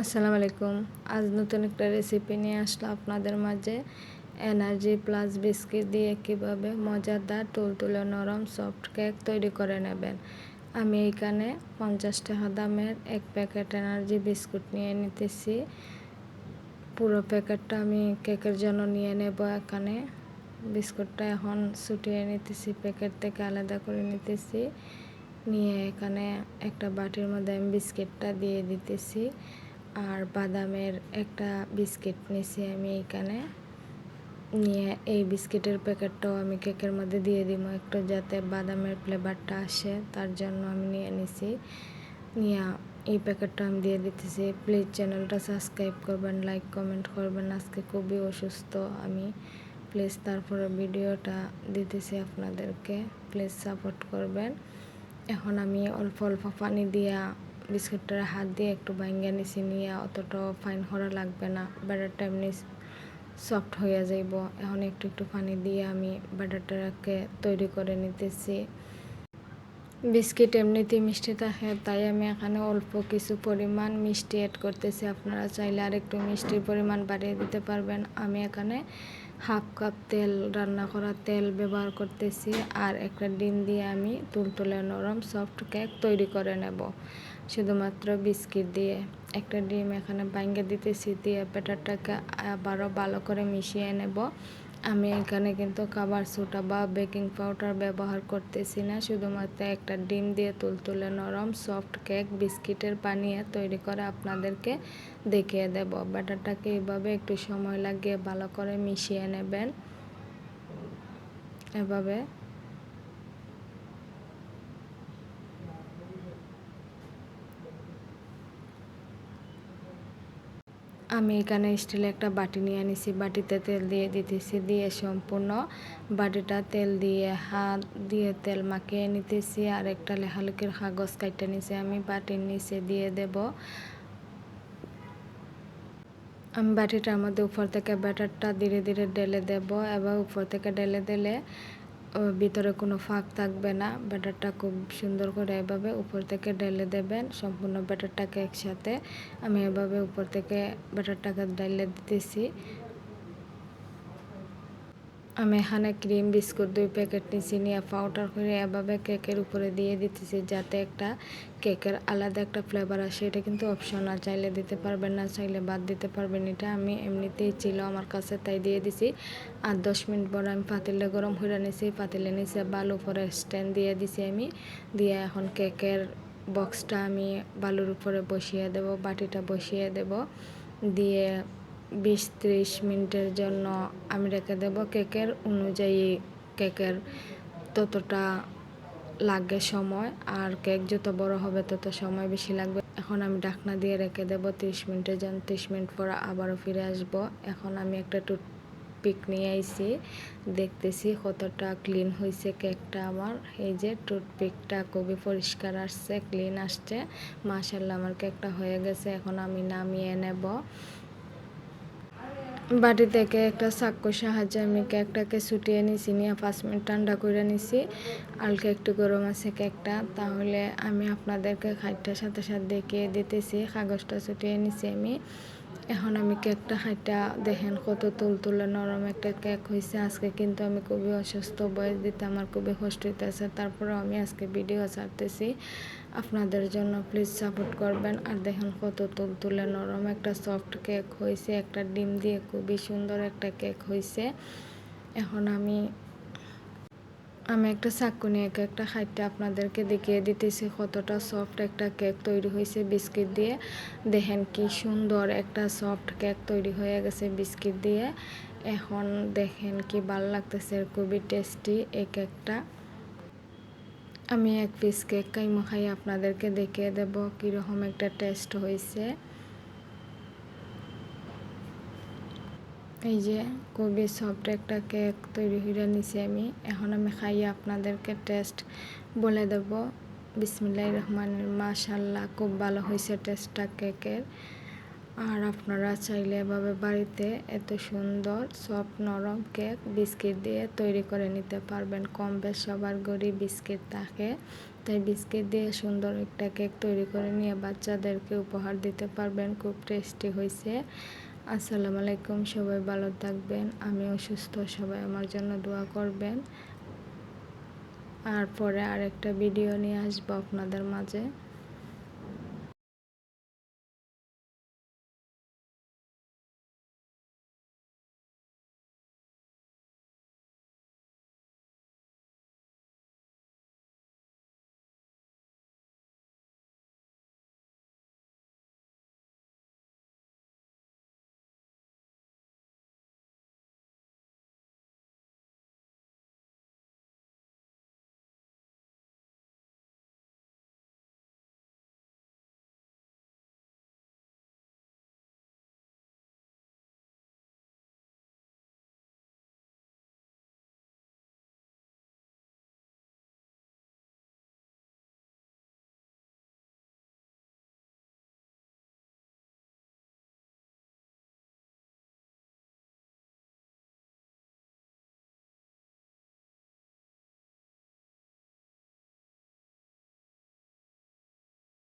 আসসালামু আলাইকুম। আজ নতুন একটা রেসিপি নিয়ে আসলাম আপনাদের মাঝে। এনার্জি প্লাস বিস্কিট দিয়ে কীভাবে মজাদার, তুলতুলে নরম সফট কেক তৈরি করে নেবেন। আমি এইখানে পঞ্চাশ টাকা দামের এক প্যাকেট এনার্জি বিস্কুট নিয়ে নিতেছি। পুরো প্যাকেটটা আমি কেকের জন্য নিয়ে নেব। এখানে বিস্কুটটা এখন ছুটিয়ে নিতেছি প্যাকেট থেকে আলাদা করে নিতেছি। নিয়ে এখানে একটা বাটির মধ্যে আমি বিস্কিটটা দিয়ে দিতেছি। আর বাদামের একটা বিস্কিট নিছি আমি এইখানে। নিয়ে এই বিস্কিটের প্যাকেটটাও আমি কেকের মধ্যে দিয়ে দিব। একটু যাতে বাদামের ফ্লেভারটা আসে, তার জন্য আমি নিয়ে নিছি। নিয়ে এই প্যাকেটটা আমি দিয়ে দিতেছি। প্লিজ চ্যানেলটা সাবস্ক্রাইব করবেন লাইক কমেন্ট করবেন। আজকে খুবই অসুস্থ আমি। প্লিজ তারপরে ভিডিওটা দিতেছি আপনাদেরকে। প্লিজ সাপোর্ট করবেন। এখন আমি অল্প অল্প পানি দিয়া বিস্কুটটার হাত দিয়ে একটু ভাঙ্গা নিছি নিয়ে অতটাও ফাইন করা লাগবে না। ব্যাটারটা এমনি সফট হয়ে যাইব। এখন একটু একটু পানি দিয়ে আমি ব্যাটারটাকে তৈরি করে নিতেছি। বিস্কিট এমনিতেই মিষ্টি থাকে, তাই আমি এখানে অল্প কিছু পরিমাণ মিষ্টি অ্যাড করতেছি। আপনারা চাইলে আর একটু মিষ্টির পরিমাণ বাড়িয়ে দিতে পারবেন। আমি এখানে হাফ কাপ তেল, রান্না করা তেল ব্যবহার করতেছি। আর একটা ডিম দিয়ে আমি তুলতুলে নরম সফট কেক তৈরি করে নেব। শুধুমাত্র বিস্কিট দিয়ে একটা ডিম এখানে বাইঙ্গে দিতেছি, দিয়ে ব্যাটারটাকে আবারও ভালো করে মিশিয়ে নেব। আমি এখানে কিন্তু খাবার সোটা বা বেকিং পাউডার ব্যবহার করতেছি না, শুধুমাত্র একটা ডিম দিয়ে তুলতুলে নরম সফট কেক বিস্কিটের পানিয়ে তৈরি করে আপনাদেরকে দেখিয়ে দেব। ব্যাটারটাকে এইভাবে একটু সময় লাগিয়ে ভালো করে মিশিয়ে নেবেন। এভাবে আমি এখানে স্টিলে একটা বাটি নিয়ে নিছি বাটিতে তেল দিয়ে দিতেছি, দিয়ে সম্পূর্ণ বাটিটা তেল দিয়ে, হাত দিয়ে তেল মাখিয়ে নিতেছি। আর একটা লেখালেখির কাগজ কাটতে নিছি আমি বাটির নিচে দিয়ে দেব। আমি বাটিটার মধ্যে উপর থেকে ব্যাটারটা ধীরে ধীরে ঢেলে দেব। এবং উপর থেকে ঢেলে দিলে ভিতরে কোনো ফাঁক থাকবে না। ব্যাটারটা খুব সুন্দর করে এভাবে উপর থেকে ঢেলে দেবেন। সম্পূর্ণ ব্যাটারটাকে একসাথে। আমি এভাবে উপর থেকে ব্যাটারটাকে ঢেলে দিতেছি। আমি এখানে ক্রিম, বিস্কুট দুই প্যাকেট নিচে নিয়ে পাউডার করে এভাবে কেকের উপরে দিয়ে দিতেছি যাতে একটা কেকের আলাদা একটা ফ্লেভার আসে। এটা কিন্তু অপশনাল চাইলে দিতে পারবেন না, চাইলে বাদ দিতে পারবেন এটা আমি এমনিতেই ছিল আমার কাছে, তাই দিয়ে দিছি। আর দশ মিনিট পর আমি পাতিলে গরম হয়ে নিছি, পাতিলে নিচে বালু উপরে স্ট্যান্ড দিয়ে দিছি আমি। দিয়ে এখন কেকের বক্সটা আমি বালুর উপরে বসিয়ে দেব, বাটিটা বসিয়ে দেব। দিয়ে বিশ ত্রিশ মিনিটের জন্য আমি রেখে দেব কেকের অনুযায়ী কেকের ততটা লাগে সময়, আর কেক যত বড় হবে তত সময় বেশি লাগবে। এখন আমি ঢাকনা দিয়ে রেখে দেবো তিরিশ মিনিটের জন্য, তিরিশ মিনিট পর আবারও ফিরে আসব। এখন আমি একটা টুথপিক নিয়ে আইছি, দেখতেছি কতটা ক্লিন হয়েছে কেকটা আমার। এই যে টুথপিকটা খুবই পরিষ্কার আসছে, ক্লিন আসছে। মাসাল্লাহ আমার কেকটা হয়ে গেছে। এখন আমি নামিয়ে নেব। বাটি থেকে একটা চাকুর সাহায্যে আমি কেকটাকে ছুটিয়ে নিছি, নিয়ে পাঁচ মিনিট ঠান্ডা করে নিছি। আলকে একটু গরম আছে কেকটা, তাহলে আমি আপনাদেরকে খাইটার সাথে সাথে দেখিয়ে দিতেছি, কাগজটা ছুটিয়ে নিছি আমি। এখন আমি কেকটা খাইটা দেখেন কত তুলতুলে নরম একটা কেক হয়েছে আজকে কিন্তু আমি খুবই অসুস্থ, বয়স দিতে আমার খুবই কষ্ট হইতেছে। তারপরেও আমি আজকে ভিডিও ছাড়তেছি। আপনাদের জন্য প্লিজ সাপোর্ট করবেন। আর দেখেন কত তুলতুলে নরম একটা সফট কেক হয়েছে একটা ডিম দিয়ে খুবই সুন্দর একটা কেক হয়েছে এখন আমি আমি একটা চাকু নিয়ে একটা খাইতে আপনাদেরকে দেখিয়ে দিতেছি কতটা সফট একটা কেক তৈরি হয়েছে বিস্কিট দিয়ে। দেখেন কি সুন্দর একটা সফট কেক তৈরি হয়ে গেছে বিস্কিট দিয়ে। এখন দেখেন কি ভালো লাগতেছে, খুবই টেস্টি এই কেকটা আমি এক পিস কেক কাইমো খাই আপনাদেরকে দেখিয়ে দেব কীরকম একটা টেস্ট হয়েছে। এই যে খুবই সফট একটা কেক তৈরি হয়ে নিছি আমি। এখন আমি খাইয়ে আপনাদেরকে টেস্ট বলে দেব। বিসমিল্লাহ রহমান মাশাল্লাহ খুব ভালো হয়েছে টেস্টটা কেকের। আর আপনারা চাইলে এভাবে বাড়িতে এত সুন্দর সফট নরম কেক বিস্কিট দিয়ে তৈরি করে নিতে পারবেন। কম বেশ সবার গড়ি বিস্কিট থাকে। তাই বিস্কিট দিয়ে সুন্দর একটা কেক তৈরি করে নিয়ে বাচ্চাদেরকে উপহার দিতে পারবেন। খুব টেস্টি হয়েছে। আসসালামু আলাইকুম, সবাই ভালো থাকবেন আমি অসুস্থ সবাই আমার জন্য দোয়া করবেন। আর পরে আরেকটা ভিডিও নিয়ে আসব আপনাদের মাঝে।